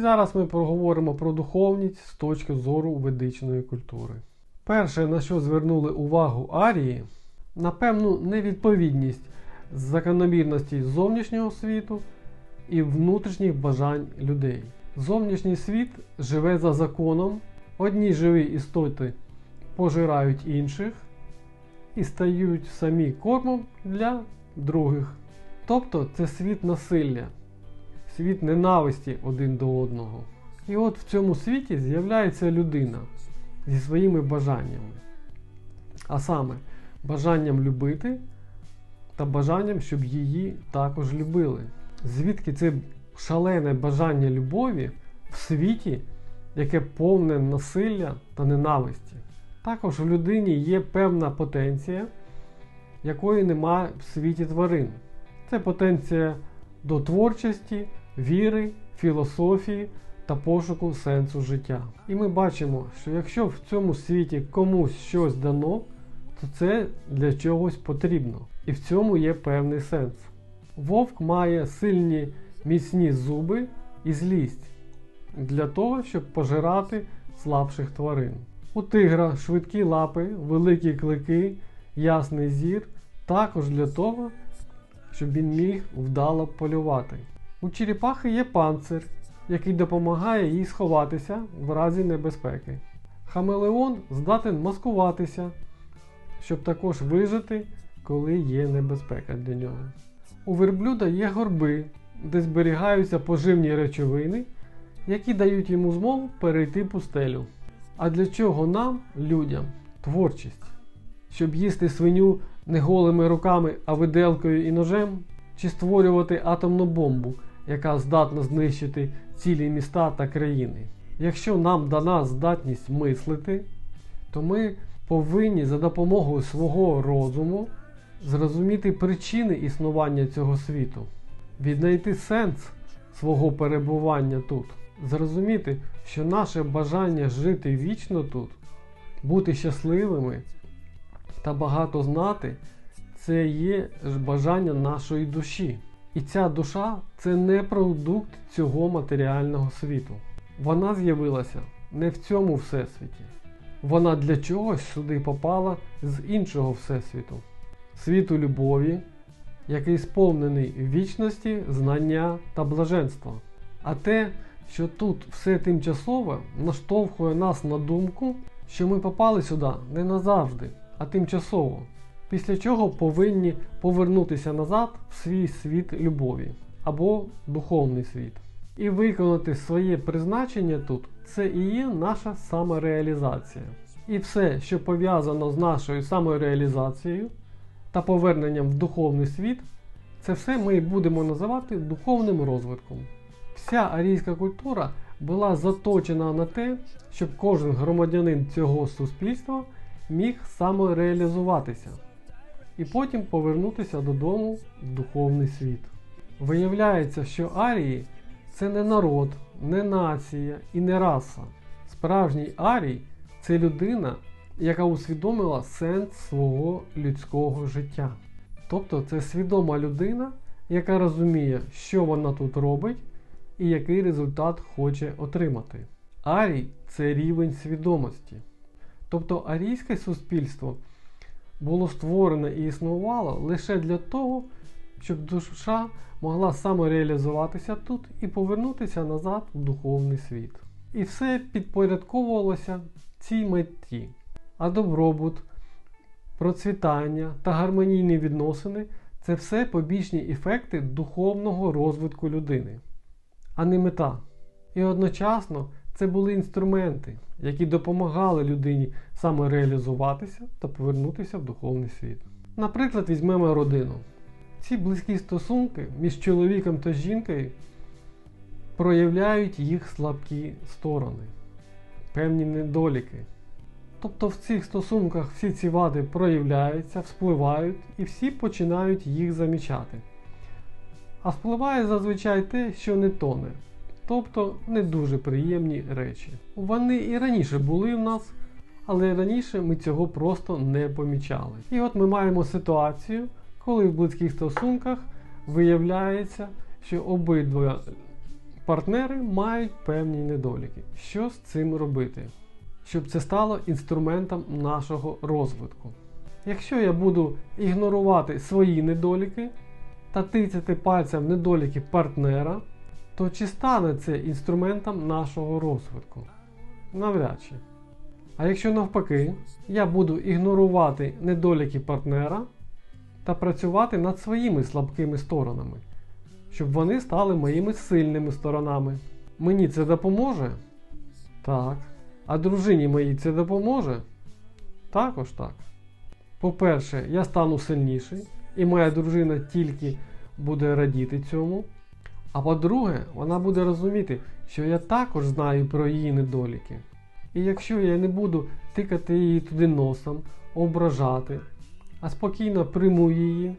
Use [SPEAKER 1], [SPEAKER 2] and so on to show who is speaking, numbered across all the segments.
[SPEAKER 1] Зараз ми поговоримо про духовність з точки зору ведичної культури. Перше, на що звернули увагу арії, на певну невідповідність закономірності зовнішнього світу і внутрішніх бажань людей. Зовнішній світ живе за законом, одні живі істоти пожирають інших і стають самі кормом для других. Тобто це світ насилля, світ ненависті один до одного. І от в цьому світі з'являється людина зі своїми бажаннями. А саме бажанням любити та бажанням, щоб її також любили. Звідки це шалене бажання любові в світі, яке повне насилля та ненависті? Також в людині є певна потенція, якої немає в світі тварин. Це потенція до творчості, віри, філософії та пошуку сенсу життя. І ми бачимо, що якщо в цьому світі комусь щось дано, то це для чогось потрібно. І в цьому є певний сенс. Вовк має сильні міцні зуби і злість для того, щоб пожирати слабших тварин. У тигра швидкі лапи, великі клики, ясний зір, також для того, щоб він міг вдало полювати. У черепахи є панцир, який допомагає їй сховатися в разі небезпеки. Хамелеон здатен маскуватися, щоб також вижити, коли є небезпека для нього. У верблюда є горби, де зберігаються поживні речовини, які дають йому змогу перейти пустелю. А для чого нам, людям, творчість? Щоб їсти свиню не голими руками, а виделкою і ножем? Чи створювати атомну бомбу, яка здатна знищити цілі міста та країни? Якщо нам дана здатність мислити, то ми повинні за допомогою свого розуму зрозуміти причини існування цього світу, віднайти сенс свого перебування тут, зрозуміти, що наше бажання жити вічно тут, бути щасливими та багато знати це є бажання нашої душі. І ця душа це не продукт цього матеріального світу. Вона з'явилася не в цьому всесвіті. Вона для чогось сюди попала з іншого всесвіту, світу любові, який сповнений вічності, знання та блаженства. А те, що тут все тимчасове, наштовхує нас на думку, що ми попали сюди не назавжди, а тимчасово. Після чого повинні повернутися назад в свій світ любові або духовний світ. І виконати своє призначення тут це і є наша самореалізація. І все, що пов'язано з нашою самореалізацією та поверненням в духовний світ, це все ми будемо називати духовним розвитком. Вся арійська культура була заточена на те, щоб кожен громадянин цього суспільства міг самореалізуватися і потім повернутися додому в духовний світ. Виявляється, що арії це не народ, не нація і не раса. Справжній арій це людина, яка усвідомила сенс свого людського життя. Тобто це свідома людина, яка розуміє, що вона тут робить і який результат хоче отримати. Арій це рівень свідомості. Тобто арійське суспільство було створене і існувало лише для того, щоб душа могла самореалізуватися тут і повернутися назад в духовний світ. І все підпорядковувалося цій меті. А добробут, процвітання та гармонійні відносини це все побічні ефекти духовного розвитку людини, а не мета. І одночасно це були інструменти, які допомагали людині самореалізуватися та повернутися в духовний світ. Наприклад, візьмемо родину. Ці близькі стосунки між чоловіком та жінкою проявляють їх слабкі сторони, певні недоліки. Тобто в цих стосунках всі ці вади проявляються, вспливають і всі починають їх замічати. А впливає зазвичай те, що не тоне. Тобто не дуже приємні речі. Вони і раніше були в нас, але раніше ми цього просто не помічали. І от ми маємо ситуацію, коли в близьких стосунках виявляється, що обидва партнери мають певні недоліки. Що з цим робити? Щоб це стало інструментом нашого розвитку. Якщо я буду ігнорувати свої недоліки та тицяти пальцем недоліки партнера, то чи стане це інструментом нашого розвитку? Навряд чи. А якщо навпаки, я буду ігнорувати недоліки партнера та працювати над своїми слабкими сторонами, щоб вони стали моїми сильними сторонами. Мені це допоможе? Так. А дружині моїй це допоможе? Також так. По-перше, я стану сильніший, і моя дружина тільки буде радіти цьому. А по-друге, вона буде розуміти, що я також знаю про її недоліки. І якщо я не буду тикати її туди носом, ображати, а спокійно прийму її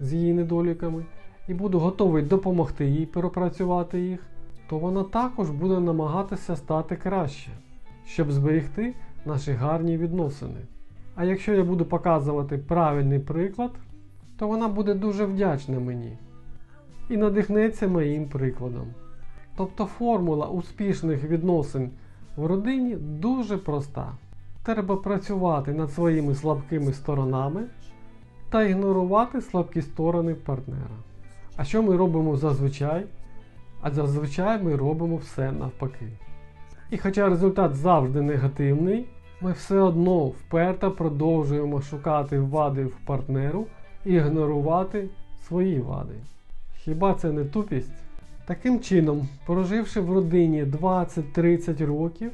[SPEAKER 1] з її недоліками і буду готовий допомогти їй пропрацювати їх, то вона також буде намагатися стати краще, щоб зберегти наші гарні відносини. А якщо я буду показувати правильний приклад, то вона буде дуже вдячна мені і надихнеться моїм прикладом. Тобто формула успішних відносин в родині дуже проста. Треба працювати над своїми слабкими сторонами та ігнорувати слабкі сторони партнера. А що ми робимо зазвичай? А зазвичай ми робимо все навпаки. І хоча результат завжди негативний, ми все одно вперто продовжуємо шукати вади в партнеру і ігнорувати свої вади. Хіба це не тупість? Таким чином, проживши в родині 20-30 років,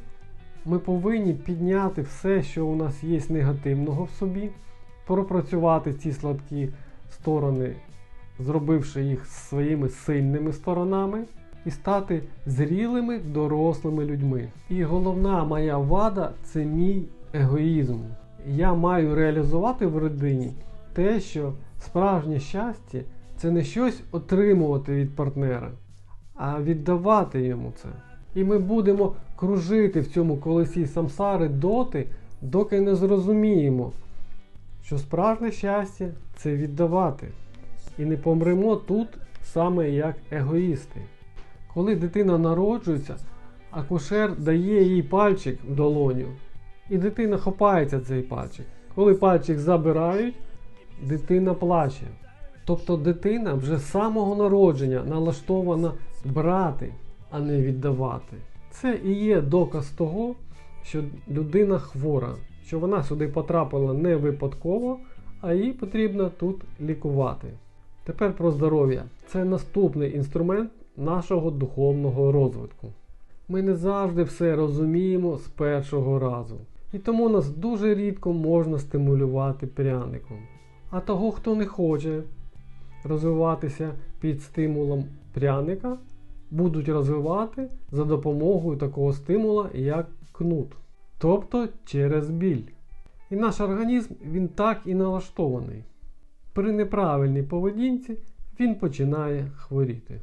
[SPEAKER 1] ми повинні підняти все, що у нас є негативного в собі, пропрацювати ці слабкі сторони, зробивши їх своїми сильними сторонами, і стати зрілими дорослими людьми. І головна моя вада це мій егоїзм. Я маю реалізувати в родині те, що справжнє щастя це не щось отримувати від партнера, а віддавати йому це. І ми будемо кружити в цьому колесі самсари доти, доки не зрозуміємо, що справжнє щастя це віддавати. І не помремо тут саме як егоїсти. Коли дитина народжується, акушер дає їй пальчик в долоню, і дитина хопається цей пальчик. Коли пальчик забирають, дитина плаче. Тобто дитина вже з самого народження налаштована брати, а не віддавати. Це і є доказ того, що людина хвора, що вона сюди потрапила не випадково, а їй потрібно тут лікувати. Тепер про здоров'я. Це наступний інструмент нашого духовного розвитку. Ми не завжди все розуміємо з першого разу. І тому нас дуже рідко можна стимулювати пряником. А того, хто не хоче розвиватися під стимулом пряника, будуть розвивати за допомогою такого стимула, як кнут. Тобто через біль. І наш організм він так і налаштований. При неправильній поведінці він починає хворіти.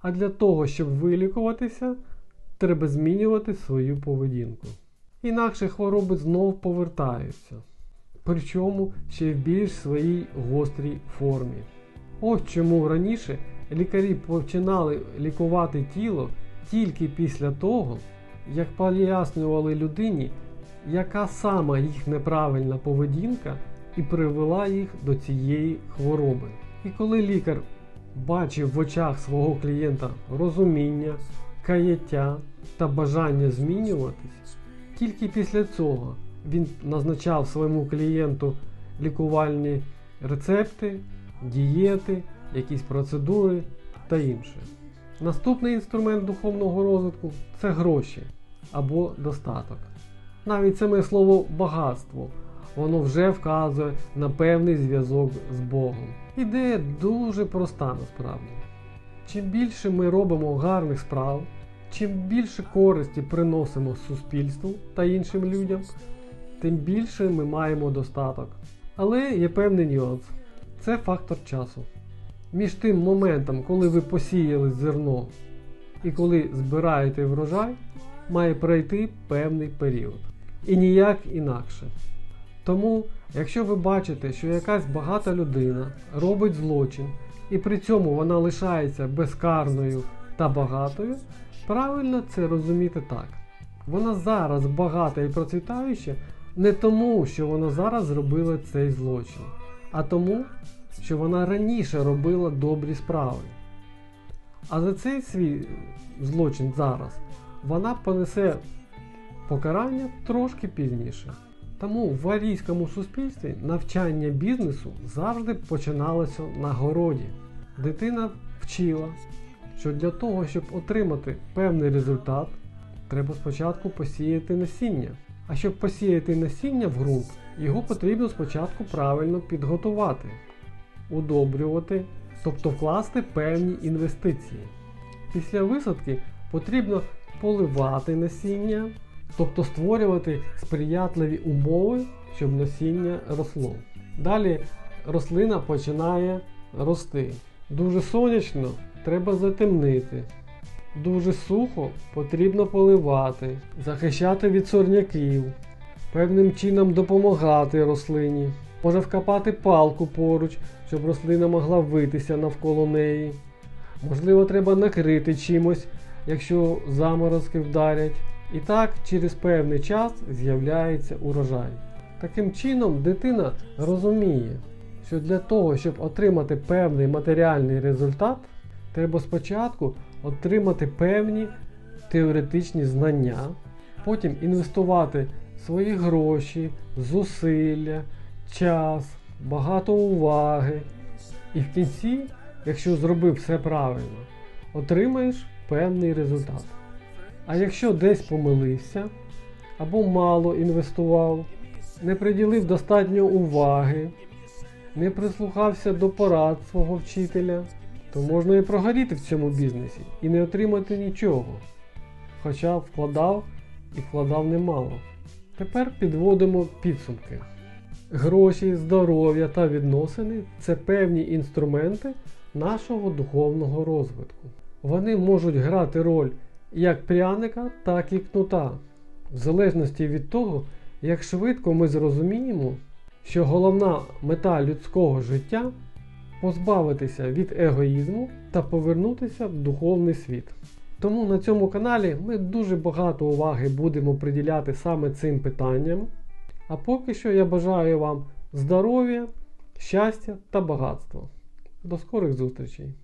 [SPEAKER 1] А для того, щоб вилікуватися, треба змінювати свою поведінку. Інакше хвороби знов повертаються. Причому ще в більш своїй гострій формі. Ось чому раніше лікарі починали лікувати тіло тільки після того, як пояснювали людині, яка сама їх неправильна поведінка і привела їх до цієї хвороби. І коли лікар бачив в очах свого клієнта розуміння, каяття та бажання змінюватись, тільки після цього він назначав своєму клієнту лікувальні рецепти, дієти, якісь процедури та інше. Наступний інструмент духовного розвитку це гроші або достаток. Навіть саме слово багатство воно вже вказує на певний зв'язок з Богом. Ідея дуже проста насправді. Чим більше ми робимо гарних справ, чим більше користі приносимо суспільству та іншим людям, тим більше ми маємо достаток. Але є певний нюанс це фактор часу. Між тим моментом, коли ви посіяли зерно і коли збираєте врожай, має пройти певний період. І ніяк інакше. Тому, якщо ви бачите, що якась багата людина робить злочин, і при цьому вона лишається безкарною та багатою, правильно це розуміти так. Вона зараз багата і процвітаюча не тому, що вона зараз зробила цей злочин, а тому, що вона раніше робила добрі справи. А за цей свій злочин зараз вона понесе покарання трошки пізніше. Тому в арійському суспільстві навчання бізнесу завжди починалося на городі. Дитина вчила, що для того, щоб отримати певний результат, треба спочатку посіяти насіння. А щоб посіяти насіння в ґрунт, його потрібно спочатку правильно підготувати, удобрювати, тобто вкласти певні інвестиції. Після висадки потрібно поливати насіння, тобто створювати сприятливі умови, щоб насіння росло. Далі рослина починає рости. Дуже сонячно треба затемнити. Дуже сухо потрібно поливати, захищати від сорняків, певним чином допомагати рослині. Може вкопати палку поруч, щоб рослина могла витися навколо неї. Можливо, треба накрити чимось, якщо заморозки вдарять. І так через певний час з'являється урожай. Таким чином, дитина розуміє, що для того, щоб отримати певний матеріальний результат, треба спочатку отримати певні теоретичні знання, потім інвестувати свої гроші, зусилля, час, багато уваги. І в кінці, якщо зробив все правильно, отримаєш певний результат. А якщо десь помилився або мало інвестував, не приділив достатньо уваги, не прислухався до порад свого вчителя, то можна і прогоріти в цьому бізнесі і не отримати нічого. Хоча вкладав і вкладав немало. Тепер підводимо підсумки. Гроші, здоров'я та відносини це певні інструменти нашого духовного розвитку. Вони можуть грати роль як пряника, так і кнута, в залежності від того, як швидко ми зрозуміємо, що головна мета людського життя позбавитися від егоїзму та повернутися в духовний світ. Тому на цьому каналі ми дуже багато уваги будемо приділяти саме цим питанням. А поки що я бажаю вам здоров'я, щастя та багатства. До скорих зустрічей!